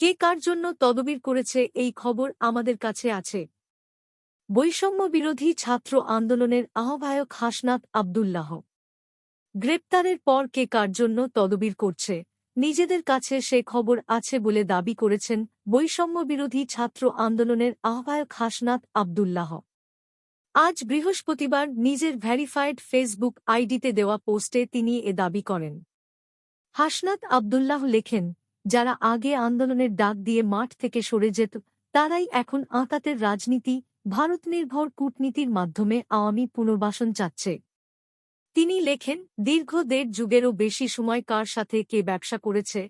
কে কার জন্য তদবির করেছে এই খবর আমাদের কাছে আছে। বৈষম্য বিরোধী ছাত্র আন্দোলনের আহ্বায়ক হাসনাত আবদুল্লাহ। গ্রেপ্তারের পর কে কার জন্য তদবির করছে, নিজেদের কাছে সে খবর আছে বলে দাবি করেছেন বৈষম্য বিরোধী ছাত্র আন্দোলনের আহ্বায়ক হাসনাত আবদুল্লাহ। আজ বৃহস্পতিবার নিজের ভ্যারিফাইড ফেসবুক আইডিতে দেওয়া পোস্টে তিনি এ দাবি করেন। হাসনাত আবদুল্লাহ লেখেন যারা আগে আন্দোলনের ডাক দিয়ে মাঠ থেকে সরে যেত, তারাই এখন আঁতাতের রাজনীতি ভারত নির্ভর কূটনীতির মাধ্যমে আওয়ামী পুনর্বাসন চাচ্ছে। তিনি লেখেন, দীর্ঘ দেড় যুগেরও বেশি সময় কার সাথে কে ব্যবসা করেছে,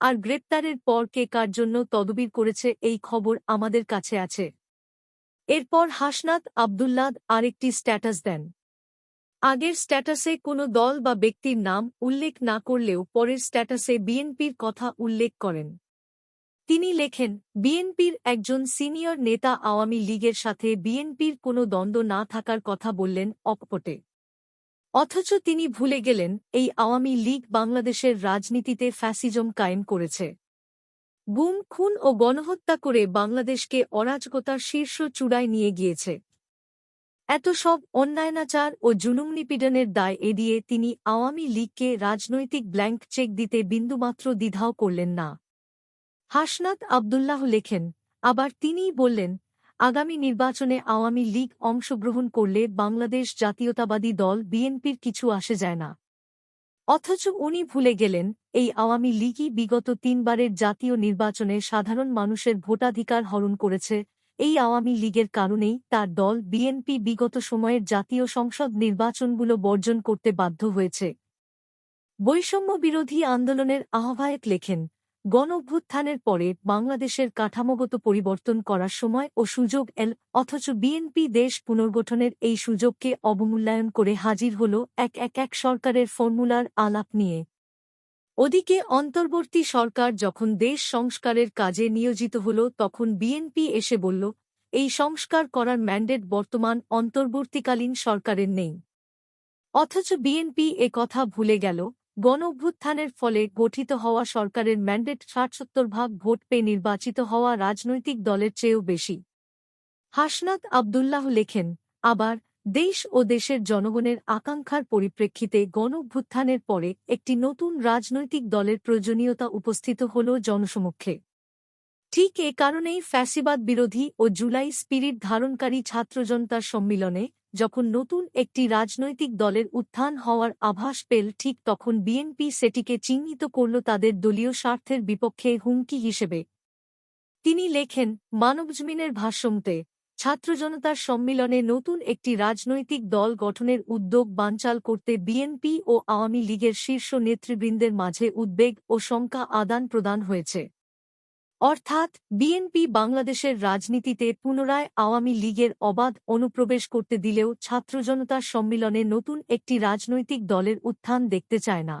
আর গ্রেপ্তারের পর কে কার জন্য তদবির করেছে এই খবর আমাদের কাছে আছে। এরপর হাসনাত আবদুল্লাদ আরেকটি স্ট্যাটাস দেন। আগের স্ট্যাটাসে কোনো দল বা ব্যক্তির নাম উল্লেখ না করলেও পরের স্ট্যাটাসে বিএনপির কথা উল্লেখ করেন। তিনি লেখেন, বিএনপির একজন সিনিয়র নেতা আওয়ামী লীগের সাথে বিএনপির কোনো দ্বন্দ্ব না থাকার কথা বললেন অকপটে। অথচ তিনি ভুলে গেলেন, এই আওয়ামী লীগ বাংলাদেশের রাজনীতিতে ফ্যাসিজম কায়েম করেছে। গুম, খুন ও গণহত্যা করে বাংলাদেশকে অরাজকতার শীর্ষ চূড়ায় নিয়ে গিয়েছে। এত সব অন্যায়নাচার ও জুলুম নিপীড়নের দায় এড়িয়ে তিনি আওয়ামী লীগকে রাজনৈতিক ব্ল্যাঙ্ক চেক দিতে বিন্দুমাত্র দ্বিধাও করলেন না। হাসনাত আবদুল্লাহ লেখেন, আবার তিনিই বললেন, আগামী নির্বাচনে আওয়ামী লীগ অংশগ্রহণ করলে বাংলাদেশ জাতীয়তাবাদী দল বিএনপির কিছু আসে যায় না। অথচ উনি ভুলে গেলেন, এই আওয়ামী লীগই বিগত তিনবারের জাতীয় নির্বাচনে সাধারণ মানুষের ভোটাধিকার হরণ করেছে এই আওয়ামী লীগের কারণেই তার দল বিএনপি বিগত সময়ের জাতীয় সংসদ নির্বাচনগুলো বর্জন করতে বাধ্য হয়েছে। বৈষম্য বিরোধী আন্দোলনের আহ্বায়ক লেখেন, গণ অভ্যুত্থানের পরে বাংলাদেশের কাঠামোগত পরিবর্তন করার সময় ও সুযোগ এল, অথচ বিএনপি দেশ পুনর্গঠনের এই সুযোগকে অবমূল্যায়ন করে হাজির হল এক এক এক সরকারের ফর্মুলার আলাপ নিয়ে। ওদিকে অন্তর্বর্তী সরকার যখন দেশ সংস্কারের কাজে নিয়োজিত হল, তখন বিএনপি এসে বলল, এই সংস্কার করার ম্যান্ডেট বর্তমান অন্তর্বর্তীকালীন সরকারের নেই। অথচ বিএনপি এ কথা ভুলে গেল গণ অভ্যুত্থানের ফলে গঠিত হওয়া সরকারের ম্যান্ডেট ষাট সত্তর ভাগ ভোট পেয়ে নির্বাচিত হওয়া রাজনৈতিক দলের চেয়েও বেশি। হাসনাত আবদুল্লাহ লেখেন, আবার দেশ ও দেশের জনগণের আকাঙ্ক্ষার পরিপ্রেক্ষিতে গণ অভ্যুত্থানের পরে একটি নতুন রাজনৈতিক দলের প্রয়োজনীয়তা উপস্থিত হল জনসমক্ষে। ঠিক এ কারণেই ফ্যাসিবাদ বিরোধী ও জুলাই স্পিরিট ধারণকারী ছাত্রজনতার সম্মিলনে যখন নতুন একটি রাজনৈতিক দলের উত্থান হওয়ার আভাস পেল, ঠিক তখন বিএনপি সেটিকে চিহ্নিত করল তাদের দলীয় স্বার্থের বিপক্ষে হুমকি হিসেবে। তিনি লেখেন মানবজমিনের ভাষ্যমতে ছাত্রজনতার সম্মিলনে নতুন একটি রাজনৈতিক দল গঠনের উদ্যোগ বানচাল করতে বিএনপি ও আওয়ামী লীগের শীর্ষ নেতৃবৃন্দের মাঝে উদ্বেগ ও শঙ্কা আদান প্রদান হয়েছে। অর্থাৎ, বিএনপি বাংলাদেশের রাজনীতিতে পুনরায় আওয়ামী লীগের অবাধ অনুপ্রবেশ করতে দিলেও ছাত্রজনতার সম্মিলনে নতুন একটি রাজনৈতিক দলের উত্থান দেখতে চায় না।